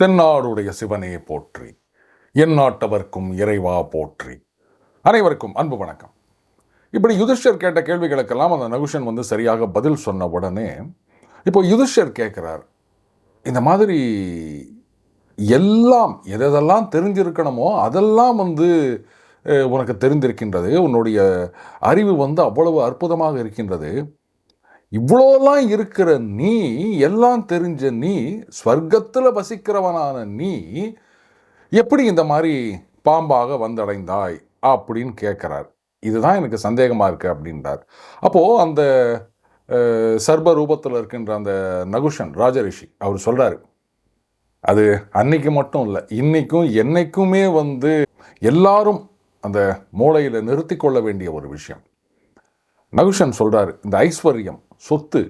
தென்னாடுடைய சிவனே போற்றி. என் நாட்டவர்க்கும் இறைவா போற்றி. அனைவருக்கும் அன்பு வணக்கம். இப்படி யுதிஷ்டர் கேட்ட கேள்விகளுக்கெல்லாம் அந்த நகுஷன் வந்து சரியாக பதில் சொன்ன உடனே இப்போ யுதிஷ்டர் கேட்குறார் இந்த மாதிரி எல்லாம் எதெல்லாம் தெரிஞ்சிருக்கணுமோ அதெல்லாம் வந்து உனக்கு தெரிந்திருக்கின்றது உன்னுடைய அறிவு வந்து அவ்வளவு அற்புதமாக இருக்கின்றது இவ்வளோலாம் இருக்கிற நீ எல்லாம் தெரிஞ்ச நீ ஸ்வர்க்கத்தில் வசிக்கிறவனான நீ எப்படி இந்த மாதிரி பாம்பாக வந்தடைந்தாய் அப்படின்னு கேட்குறார். இதுதான் எனக்கு சந்தேகமாக இருக்குது அப்படின்றார். அப்போது அந்த சர்வ சர்ப ரூபத்தில் இருக்கின்ற அந்த நகுஷன் ராஜரிஷி அவர் சொல்கிறாரு அது அன்னைக்கு மட்டும் இல்லை இன்றைக்கும் என்னைக்குமே வந்து எல்லாரும் அந்த மூளையில் நிறுத்தி கொள்ள வேண்டிய ஒரு விஷயம். நகுஷன் சொல்கிறார் இந்த ஐஸ்வர்யம் சொத்து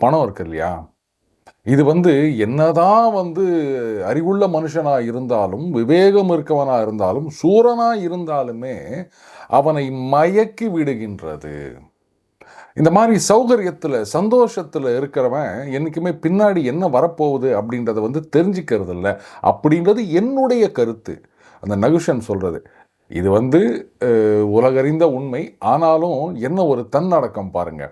பணம் இருக்கு இல்லையா? இது வந்து என்னதான் வந்து அறிவுள்ள மனுஷனாக இருந்தாலும் விவேகம் இருக்கவனாக இருந்தாலும் சூரனா இருந்தாலுமே அவனை மயக்கி விடுகின்றது. இந்த மாதிரி சௌகரியத்தில் சந்தோஷத்தில் இருக்கிறவன் என்றைக்குமே பின்னாடி என்ன வரப்போகுது அப்படின்றத வந்து தெரிஞ்சுக்கிறது இல்லை அப்படின்றது என்னுடைய கருத்து. அந்த நகுஷன் சொல்கிறது இது வந்து உலகறிந்த உண்மை. ஆனாலும் என்ன ஒரு தன்னடக்கம் பாருங்க.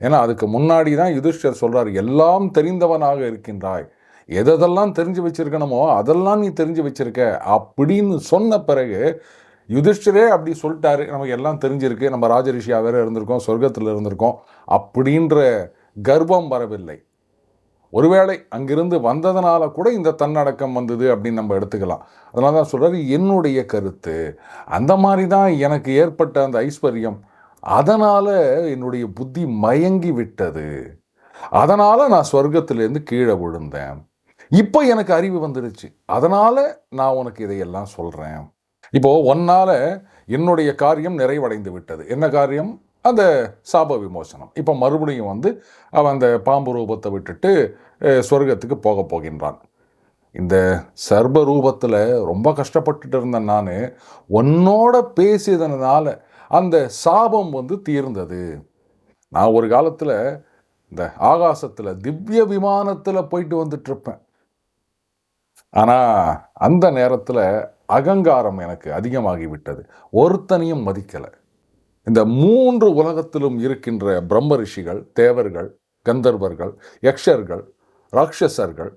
ஏன்னா அதுக்கு முன்னாடி தான் யுதிஷ்டர் சொல்கிறார் எல்லாம் தெரிந்தவனாக இருக்கின்றாய். எதெல்லாம் தெரிஞ்சு வச்சிருக்கணுமோ அதெல்லாம் நீ தெரிஞ்சு வச்சுருக்க. அப்படின்னு சொன்ன பிறகு யுதிஷ்டரே அப்படி சொல்லிட்டாரு நமக்கு எல்லாம் தெரிஞ்சிருக்கு. நம்ம ராஜரிஷியா வேறு இருந்திருக்கோம் சொர்க்கத்தில் இருந்திருக்கோம். அப்படின்ற கர்வம் வரவில்லை. ஒருவேளை அங்கிருந்து வந்ததுனால கூட இந்த தன்னடக்கம் வந்தது அப்படின்னு நம்ம எடுத்துக்கலாம். அதனால தான் சொல்கிறது என்னுடைய கருத்து. அந்த மாதிரி தான் எனக்கு ஏற்பட்ட அந்த ஐஸ்வர்யம். அதனால் என்னுடைய புத்தி மயங்கி விட்டது. அதனால் நான் சொர்க்கத்திலேருந்து கீழே விழுந்தேன். இப்போ எனக்கு அறிவு வந்துடுச்சு அதனால் நான் உனக்கு இதையெல்லாம் சொல்கிறேன் இப்போது ஒன்னால் என்னுடைய காரியம் நிறைவடைந்து விட்டது. என்ன காரியம்? அந்த சாப விமோசனம். இப்போ மறுபடியும் வந்து அவன் அந்த பாம்பு ரூபத்தை விட்டுட்டு சொர்க்கத்துக்கு போக போகின்றான். இந்த சர்ப ரூபத்தில் ரொம்ப கஷ்டப்பட்டுட்டு இருந்தேன் நான். உன்னோட பேசியதனால அந்த சாபம் வந்து தீர்ந்தது. நான் ஒரு காலத்தில் இந்த ஆகாசத்தில் திவ்ய விமானத்தில் போயிட்டு வந்துட்டுருப்பேன் ஆனால் அந்த நேரத்தில் அகங்காரம் எனக்கு அதிகமாகிவிட்டது. ஒருத்தனையும் மதிக்கலை. இந்த மூன்று உலகத்திலும் இருக்கின்ற பிரம்ம ரிஷிகள் தேவர்கள் கந்தர்வர்கள் யக்ஷர்கள் ராட்சசர்கள்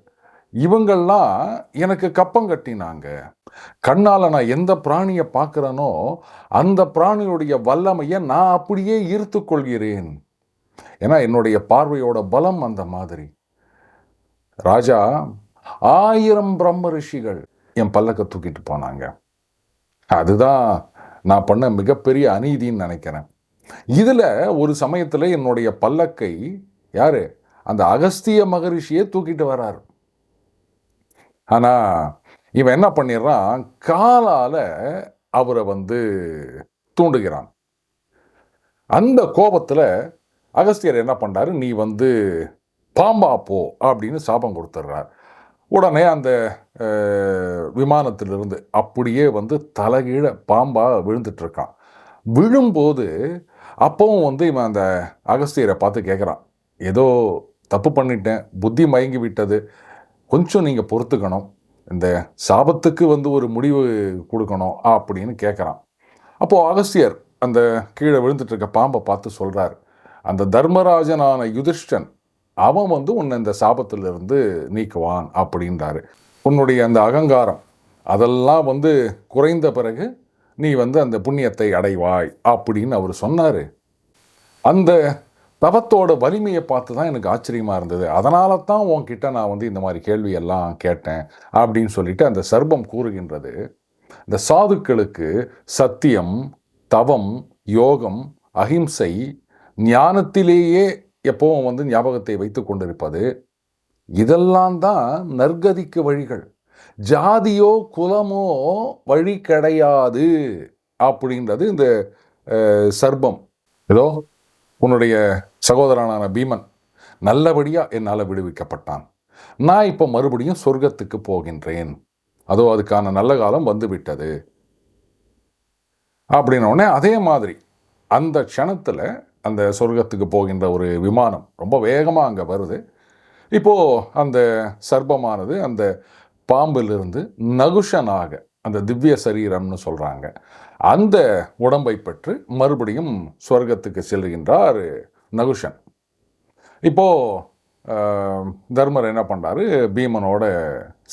இவங்கள்லாம் எனக்கு கப்பம் கட்டினாங்க. கண்ணால் நான் எந்த பிராணியை பார்க்குறேனோ அந்த பிராணியுடைய வல்லமையை நான் அப்படியே ஈர்த்து கொள்கிறேன். ஏன்னா என்னுடைய பார்வையோட பலம் அந்த மாதிரி. ராஜா ஆயிரம் பிரம்ம ரிஷிகள் என் பல்லக்க தூக்கிட்டு போனாங்க. அதுதான் நான் பண்ண மிகப்பெரிய அநீதின்னு நினைக்கிறேன். இதில் ஒரு சமயத்தில் என்னுடைய பல்லக்கை யார்? அந்த அகஸ்திய மகரிஷியே தூக்கிட்டு வரார். ஆனால் இவன் என்ன பண்ணிடுறான்? காலால் அவரை வந்து தூண்டுகிறான். அந்த கோபத்தில் அகஸ்தியர் என்ன பண்ணுறாரு நீ வந்து பாம்பா போ அப்படின்னு சாபம் கொடுத்துட்றார். உடனே அந்த விமானத்திலிருந்து அப்படியே வந்து தலைகீழ பாம்பாக விழுந்துட்டு இருக்கான் விழும்போது அப்பவும் வந்து இவன் அந்த அகஸ்தியரை பார்த்து கேட்குறான். ஏதோ தப்பு பண்ணிட்டேன் புத்தி மயங்கி விட்டது. கொஞ்சம் நீங்கள் பொறுத்துக்கணும். இந்த சாபத்துக்கு வந்து ஒரு முடிவு கொடுக்கணும் அப்படின்னு கேட்குறான். அப்போது அகஸ்தியர் அந்த கீழே விழுந்துட்டு இருக்க பாம்பை பார்த்து சொல்கிறார் அந்த தர்மராஜனான யுதிஷ்டன் அவன் வந்து உன்னை இந்த சாபத்திலிருந்து நீக்குவான் அப்படின்றாரு. உன்னுடைய அந்த அகங்காரம் அதெல்லாம் வந்து குறைந்த பிறகு நீ வந்து அந்த புண்ணியத்தை அடைவாய் அப்படின்னு அவர் சொன்னார். அந்த தவத்தோட வலிமையை பார்த்து தான் எனக்கு ஆச்சரியமாக இருந்தது. அதனால தான் உன்கிட்ட நான் வந்து இந்த மாதிரி கேள்வியெல்லாம் கேட்டேன் அப்படின்னு சொல்லிட்டு அந்த சர்பம் கூறுகின்றது. இந்த சாதுக்களுக்கு சத்தியம் தவம் யோகம் அகிம்சை ஞானத்திலேயே எப்பவும் வந்து ஞாபகத்தை வைத்து கொண்டிருப்பது இதெல்லாம் தான் நற்கதிக்கு வழிகள். ஜாதியோ குலமோ வழி கிடையாது அப்படின்றது இந்த சர்பம். ஏதோ உன்னுடைய சகோதரனான பீமன் நல்லபடியாக என்னால் விடுவிக்கப்பட்டான். நான் இப்போ மறுபடியும் சொர்க்கத்துக்கு போகின்றேன். அதோ அதுக்கான நல்ல காலம் வந்துவிட்டது. அப்படின்னோடனே அப்படின்ன உடனே அதே மாதிரி அந்த க்ஷணத்தில் அந்த சொர்க்கத்துக்கு போகின்ற ஒரு விமானம் ரொம்ப வேகமாக அங்கே வருது. இப்போது அந்த சர்ப்பமானது அந்த பாம்பிலிருந்து நகுஷனாக அந்த திவ்ய சரீரம்னு சொல்கிறாங்க அந்த உடம்பை பெற்று மறுபடியும் சொர்க்கத்துக்கு செல்கின்றார் நகுஷன். இப்போ தர்மர் என்ன பண்ணுறாரு பீமனோட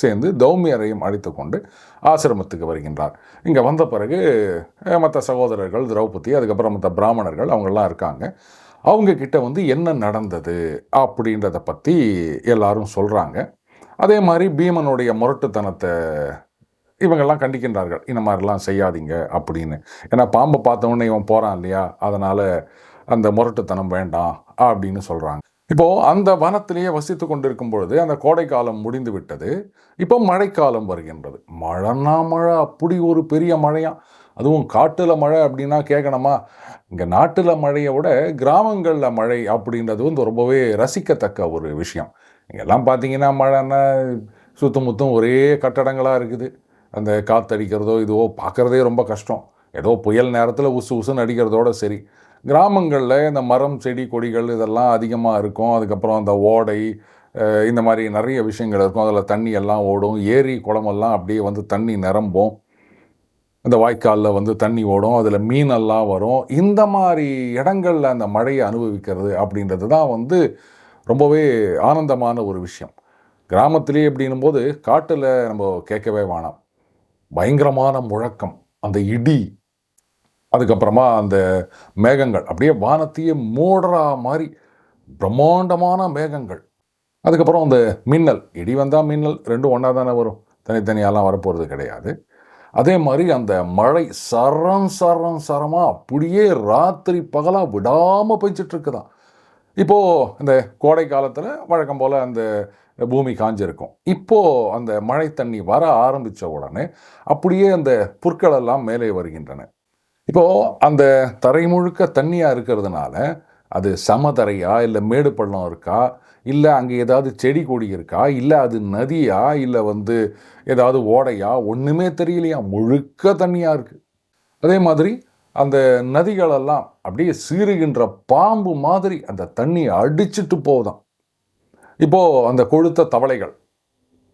சேர்ந்து தௌமியரையும் அழைத்து கொண்டு ஆசிரமத்துக்கு வருகின்றார். இங்கே வந்த பிறகு மற்ற சகோதரர்கள் திரௌபதி அதுக்கப்புறம் மற்ற பிராமணர்கள் அவங்கெல்லாம் இருக்காங்க. அவங்கக்கிட்ட வந்து என்ன நடந்தது அப்படின்றத பற்றி எல்லாரும் சொல்கிறாங்க அதே மாதிரி பீமனுடைய முரட்டுத்தனத்தை இவங்கெல்லாம் கண்டிக்கின்றார்கள். இந்த மாதிரிலாம் செய்யாதீங்க அப்படின்னு. ஏன்னா பாம்பை பார்த்தவொன்னே இவன் போகிறான் இல்லையா? அதனால் அந்த முரட்டுத்தனம் வேண்டாம் அப்படின்னு சொல்கிறாங்க இப்போது அந்த வனத்திலேயே வசித்து கொண்டிருக்கும் பொழுது அந்த கோடைக்காலம் முடிந்து விட்டது இப்போ மழைக்காலம் வருகின்றது. மழைன்னா மழை அப்படி ஒரு பெரிய மழையாக அதுவும் காட்டில் மழை அப்படின்னா கேட்கணுமா இங்கே நாட்டில் மழையை விட கிராமங்களில் மழை அப்படின்றது வந்து ரொம்பவே ரசிக்கத்தக்க ஒரு விஷயம். இங்கெல்லாம் பார்த்தீங்கன்னா மழைன்னா சுத்தம் முத்தம் ஒரே கட்டடங்களாக இருக்குது. அந்த காற்றடிக்கிறதோ இதுவோ பார்க்குறதே ரொம்ப கஷ்டம். ஏதோ புயல் நேரத்தில் உசு உசுன்னு அடிக்கிறதோட சரி. கிராமங்களில் இந்த மரம் செடி கொடிகள் இதெல்லாம் அதிகமாக இருக்கும். அதுக்கப்புறம் அந்த ஓடை இந்த மாதிரி நிறைய விஷயங்கள் இருக்கும். அதில் தண்ணி எல்லாம் ஓடும். ஏரி குளமெல்லாம் அப்படியே வந்து தண்ணி நிரம்பும். இந்த வாய்க்காலில் வந்து தண்ணி ஓடும். அதில் மீனெல்லாம் வரும். இந்த மாதிரி இடங்களில் அந்த மழையை அனுபவிக்கிறது அப்படின்றது தான் வந்து ரொம்பவே ஆனந்தமான ஒரு விஷயம். கிராமத்திலே அப்படின்னும் போது காட்டில் நம்ம கேட்கவே வேணாம். பயங்கரமான முழக்கம். அந்த இடி. அதுக்கப்புறமா அந்த மேகங்கள் அப்படியே வானத்தையே மூடுற மாதிரி பிரம்மாண்டமான மேகங்கள். அதுக்கப்புறம் அந்த மின்னல் இடி வந்தால் மின்னல் ரெண்டும் ஒன்றா தானே வரும். தனித்தனியாலாம் வரப்போகிறது கிடையாது. அதே மாதிரி அந்த மழை சரம் சரம் சரமாக அப்படியே ராத்திரி பகலாக விடாமல் பெஞ்சிட்ருக்குதான் இப்போது இந்த கோடை காலத்தில் வழக்கம் போல் அந்த பூமி காஞ்சிருக்கும். இப்போது அந்த மழை தண்ணி வர ஆரம்பித்த உடனே அப்படியே அந்த புற்களெல்லாம் மேலே வருகின்றன. இப்போது அந்த தரை முழுக்க தண்ணியாக இருக்கிறதுனால அது சமதரையா இல்லை மேடு பள்ளம் இருக்கா? இல்லை அங்கே ஏதாவது செடி கொடி இருக்கா? இல்லை அது நதியா? இல்லை வந்து ஏதாவது ஓடையா? ஒன்றுமே தெரியலையா? முழுக்க தண்ணியாக இருக்குது அதே மாதிரி அந்த நதிகளெல்லாம் அப்படியே சீறுகின்ற பாம்பு மாதிரி அந்த தண்ணியை அடிச்சிட்டு போகுதாம். இப்போது அந்த கொழுத்த தவளைகள்.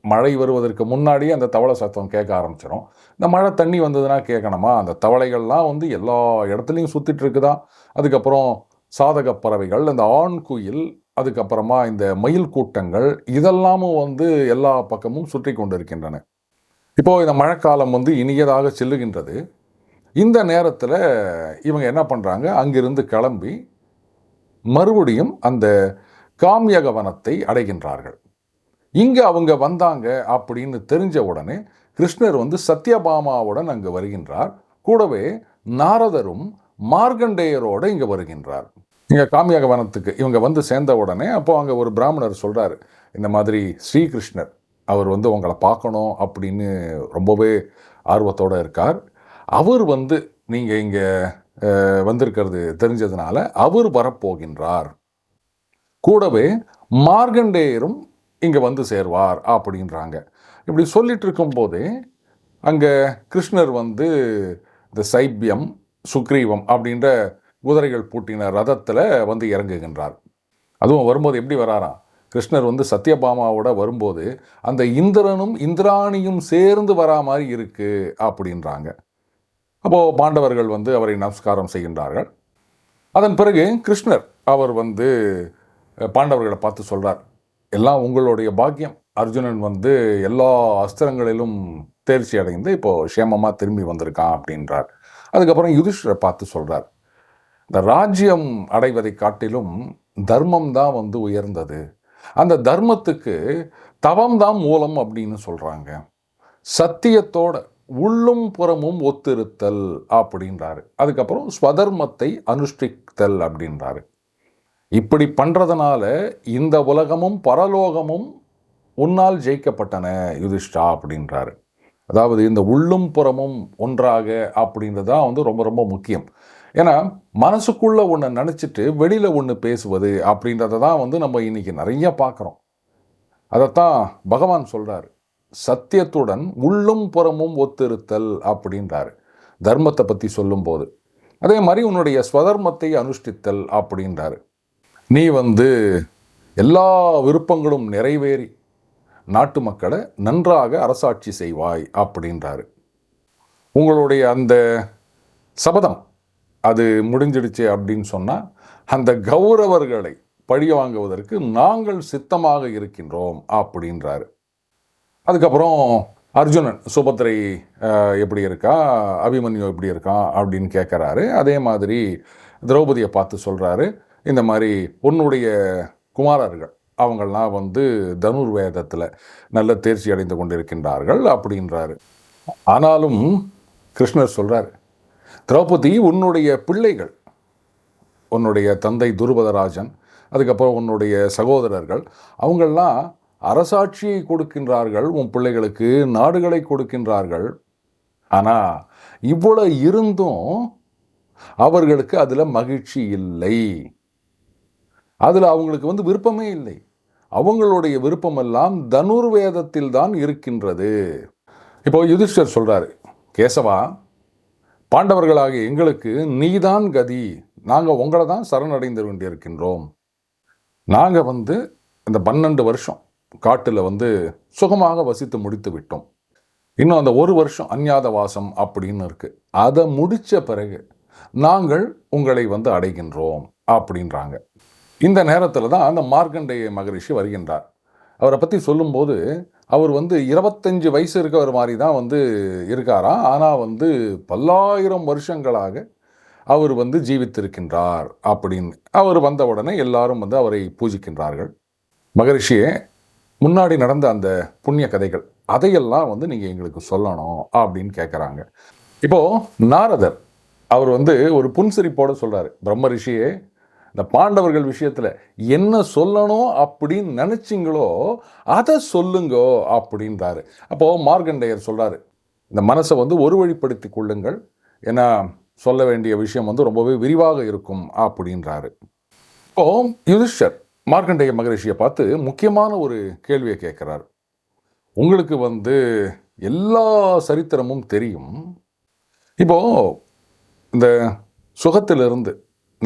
மழை வருவதற்கு முன்னாடியே அந்த தவளை சத்தம் கேட்க ஆரம்பிச்சிடும் இந்த மழை தண்ணி வந்ததுன்னா கேட்கணுமா? அந்த தவளைகள்லாம் வந்து எல்லா இடத்துலையும் சுற்றிட்டு இருக்குதா? அதுக்கப்புறம் சாதக பறவைகள் அந்த ஆண் குயில் அதுக்கப்புறமா இந்த மயில் கூட்டங்கள் இதெல்லாமும் வந்து எல்லா பக்கமும் சுற்றி கொண்டிருக்கின்றன. இப்போது இந்த மழைக்காலம் வந்து இனியதாக செல்லுகின்றது. இந்த நேரத்தில் இவங்க என்ன பண்ணுறாங்க அங்கிருந்து கிளம்பி மறுபடியும் அந்த காமியக வனத்தை அடைகின்றார்கள். இங்கே அவங்க வந்தாங்க அப்படின்னு தெரிஞ்ச உடனே கிருஷ்ணர் வந்து சத்யபாமாவுடன் அங்கு வருகின்றார். கூடவே நாரதரும் மார்கண்டேயரோடு இங்கே வருகின்றார். இங்கே காமியாக வனத்துக்கு இவங்க வந்து சேர்ந்த உடனே அப்போ அங்கே ஒரு பிராமணர் சொல்கிறாரு இந்த மாதிரி ஸ்ரீகிருஷ்ணர் அவர் வந்து உங்களை பார்க்கணும் அப்படின்னு ரொம்பவே ஆர்வத்தோடு இருக்கார். அவர் வந்து நீங்கள் இங்கே வந்திருக்கிறது தெரிஞ்சதுனால அவர் வரப்போகின்றார். கூடவே மார்கண்டேயரும் இங்கே வந்து சேர்வார் அப்படின்றாங்க. இப்படி சொல்லிட்டு இருக்கும்போதே அங்கே கிருஷ்ணர் வந்து இந்த சைபியம் சுக்ரீவம் அப்படின்ற குதிரைகள் பூட்டின ரதத்தில் வந்து இறங்குகின்றார். அதுவும் வரும்போது எப்படி வராராம்? கிருஷ்ணர் வந்து சத்யபாமாவோட வரும்போது அந்த இந்திரனும் இந்திராணியும் சேர்ந்து வரா மாதிரி இருக்குது அப்படின்றாங்க. அப்போது பாண்டவர்கள் வந்து அவரை நமஸ்காரம் செய்கின்றார்கள். அதன் பிறகு கிருஷ்ணர் அவர் வந்து பாண்டவர்களை பார்த்து சொல்கிறார் எல்லாம் உங்களுடைய பாக்கியம். அர்ஜுனன் வந்து எல்லா அஸ்திரங்களிலும் தேர்ச்சி அடைந்து இப்போ க்ஷேமமாக திரும்பி வந்திருக்கான் அப்படின்றார். அதுக்கப்புறம் யுதிஷ்டரை பார்த்து சொல்கிறார் இந்த ராஜ்யம் அடைவதை காட்டிலும் தர்மம் தான் வந்து உயர்ந்தது. அந்த தர்மத்துக்கு தவம் தான் மூலம் அப்படின்னு சொல்கிறாங்க சத்தியத்தோட உள்ளும் புறமும் ஒத்திருத்தல் அப்படின்றாரு. அதுக்கப்புறம் ஸ்வதர்மத்தை அனுஷ்டித்தல் அப்படின்றாரு. இப்படி பண்ணுறதுனால இந்த உலகமும் பரலோகமும் உன்னால் ஜெயிக்கப்பட்டன யுதிஷ்டா அப்படின்றாரு. அதாவது இந்த உள்ளும் புறமும் ஒன்றாக அப்படின்றது தான் வந்து ரொம்ப ரொம்ப முக்கியம். ஏன்னா மனசுக்குள்ளே ஒன்று நினச்சிட்டு வெளியில் ஒன்று பேசுவது அப்படின்றத தான் வந்து நம்ம இன்றைக்கி நிறைய பார்க்குறோம். அதைத்தான் பகவான் சொல்கிறார் சத்தியத்துடன் உள்ளும் புறமும் ஒத்திருத்தல் அப்படின்றாரு. தர்மத்தை பற்றி சொல்லும்போது. அதே மாதிரி உன்னுடைய ஸ்வதர்மத்தை அனுஷ்டித்தல் அப்படின்றாரு. நீ வந்து எல்லா விருப்பங்களும் நிறைவேறி நாட்டு மக்களை நன்றாக அரசாட்சி செய்வாய் அப்படின்றாரு. உங்களுடைய அந்த சபதம் அது முடிஞ்சிடுச்சு அப்படின்னு சொன்னால் அந்த கௌரவர்களை பழி வாங்குவதற்கு நாங்கள் சித்தமாக இருக்கின்றோம் அப்படின்றாரு. அதுக்கப்புறம் அர்ஜுனன் சுபத்திரை எப்படி இருக்கா அபிமன்யு எப்படி இருக்கான் அப்படின்னு கேட்குறாரு அதே மாதிரி திரௌபதியை பார்த்து சொல்கிறாரு இந்த மாதிரி உன்னுடைய குமாரர்கள் அவங்கள்லாம் வந்து தனுர்வேதத்தில் நல்ல தேர்ச்சி அடைந்து கொண்டிருக்கின்றார்கள் அப்படின்றாரு. ஆனாலும் கிருஷ்ணர் சொல்கிறார் திரௌபதி உன்னுடைய பிள்ளைகள் உன்னுடைய தந்தை துருபதராஜன் அதுக்கப்புறம் உன்னுடைய சகோதரர்கள் அவங்கெல்லாம் அரசாட்சியை கொடுக்கின்றார்கள் உன் பிள்ளைகளுக்கு நாடுகளை கொடுக்கின்றார்கள். ஆனால் இவ்வளோ இருந்தும் அவர்களுக்கு அதில் மகிழ்ச்சி இல்லை. அதில் அவங்களுக்கு வந்து விருப்பமே இல்லை. அவங்களுடைய விருப்பமெல்லாம் தனுர்வேதத்தில் தான் இருக்கின்றது. இப்போ யுதிஷ்டர் சொல்கிறாரு கேசவா பாண்டவர்களாகிய எங்களுக்கு நீதான் கதி. நாங்கள் உங்களை தான் சரணடைந்து வேண்டியிருக்கின்றோம் நாங்கள் வந்து இந்த பன்னெண்டு வருஷம் காட்டில் வந்து சுகமாக வசித்து முடித்து விட்டோம். இன்னும் அந்த ஒரு வருஷம் அஞ்ஞாத வாசம் அப்படின்னு இருக்குது அதை முடித்த பிறகு நாங்கள் உங்களை வந்து அடைகின்றோம் அப்படின்றாங்க. இந்த நேரத்தில் தான் அந்த மார்க்கண்டேய மகரிஷி வருகின்றார். அவரை பற்றி சொல்லும்போது அவர் வந்து இருபத்தஞ்சு வயசு இருக்கவர் மாதிரி தான் வந்து இருக்காராம் ஆனால் வந்து பல்லாயிரம் வருஷங்களாக அவர் வந்து ஜீவித்திருக்கின்றார் அப்படின்னு. அவர் வந்த உடனே எல்லாரும் வந்து அவரை பூஜிக்கின்றார்கள். மகரிஷியே முன்னாடி நடந்த அந்த புண்ணிய கதைகள் அதையெல்லாம் வந்து நீங்கள் எங்களுக்கு சொல்லணும் அப்படின்னு கேட்குறாங்க இப்போது நாரதர் அவர் வந்து ஒரு புன்சிரிப்போடு சொல்கிறார் பிரம்ம ரிஷியே இந்த பாண்டவர்கள் விஷயத்தில் என்ன சொல்லணும் அப்படின்னு நினச்சிங்களோ அதை சொல்லுங்கோ அப்படின்றாரு. அப்போது மார்கண்டையர் சொல்கிறாரு இந்த மனசை வந்து ஒரு வழிப்படுத்தி கொள்ளுங்கள். ஏன்னா சொல்ல வேண்டிய விஷயம் வந்து ரொம்பவே விரிவாக இருக்கும் அப்படின்றாரு. இப்போ யுதிஷர் மார்க்கண்டேய மகரிஷியை பார்த்து முக்கியமான ஒரு கேள்வியை கேட்குறாரு. உங்களுக்கு வந்து எல்லா சரித்திரமும் தெரியும். இப்போது இந்த சுகத்திலிருந்து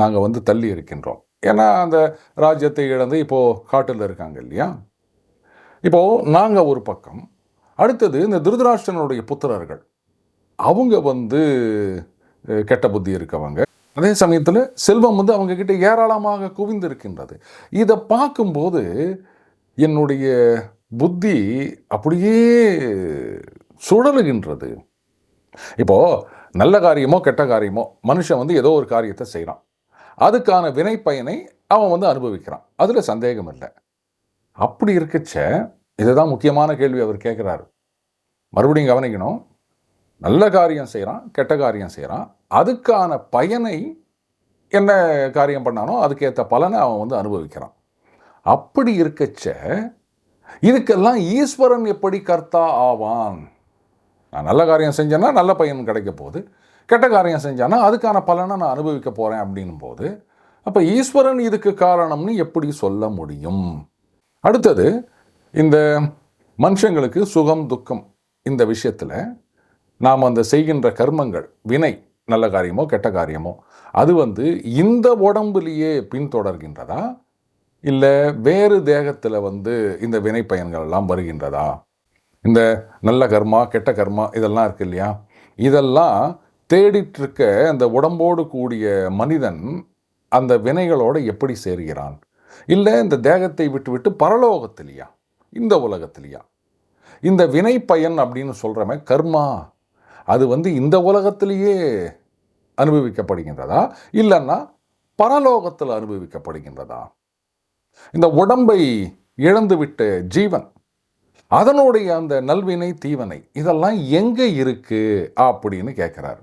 நாங்கள் வந்து தள்ளி இருக்கின்றோம். ஏன்னா அந்த ராஜ்யத்தை இழந்து இப்போது காட்டில் இருக்காங்க இல்லையா? இப்போது நாங்கள் ஒரு பக்கம் அடுத்தது இந்த திருதராஷ்டனுடைய புத்திரர்கள். அவங்க வந்து கெட்ட புத்தி இருக்கவங்க. அதே சமயத்தில் செல்வம் வந்து அவங்கக்கிட்ட ஏராளமாக குவிந்து இருக்கின்றது இதை பார்க்கும்போது என்னுடைய புத்தி அப்படியே சுழலுகின்றது. இப்போ நல்ல காரியமோ கெட்ட காரியமோ மனுஷன் வந்து ஏதோ ஒரு காரியத்தை செய்கிறான் அதுக்கான வினை பயனை அவன் வந்து அனுபவிக்கிறான். அதில் சந்தேகம் இல்லை. அப்படி இருக்கச்ச இதுதான் முக்கியமான கேள்வி அவர் கேட்குறாரு மறுபடியும் கவனிக்கணும். நல்ல காரியம் செய்கிறான் கெட்ட காரியம் செய்கிறான் அதுக்கான பயனை என்ன காரியம் பண்ணானோ அதுக்கேற்ற பலனை அவன் வந்து அனுபவிக்கிறான். அப்படி இருக்கச்ச இதுக்கெல்லாம் ஈஸ்வரன் எப்படி கர்த்தா ஆவான்? நான் நல்ல காரியம் செஞ்சேன்னா நல்ல பையன் கிடைக்க போகுது. கெட்ட காரியம் செஞ்சானா. அதுக்கான பலனை நான் அனுபவிக்க போகிறேன் அப்படின்னும் போது அப்போ ஈஸ்வரன் இதுக்கு காரணம்னு எப்படி சொல்ல முடியும்? அடுத்தது இந்த மனுஷங்களுக்கு சுகம் துக்கம் இந்த விஷயத்தில் நாம் அந்த செய்கின்ற கர்மங்கள் வினை நல்ல காரியமோ கெட்ட காரியமோ அது வந்து இந்த உடம்புலேயே பின்தொடர்கின்றதா? இல்லை வேறு தேகத்தில் வந்து இந்த வினை பயன்கள் எல்லாம் வருகின்றதா? இந்த நல்ல கர்மா கெட்ட கர்மா இதெல்லாம் இருக்கு இல்லையா? இதெல்லாம் தேடிட்டு இருக்க அந்த உடம்போடு கூடிய மனிதன் அந்த வினைகளோடு எப்படி சேர்கிறான்? இல்லை இந்த தேகத்தை விட்டு விட்டு பரலோகத்திலையா? இந்த உலகத்திலையா? இந்த வினை பயன் அப்படின்னு சொல்கிறவன் கர்மா. அது வந்து இந்த உலகத்திலேயே அனுபவிக்கப்படுகின்றதா? இல்லைன்னா பரலோகத்தில் அனுபவிக்கப்படுகின்றதா? இந்த உடம்பை இழந்துவிட்ட ஜீவன் அதனுடைய அந்த நல்வினை தீவனை இதெல்லாம் எங்கே இருக்குது அப்படின்னு கேட்குறாரு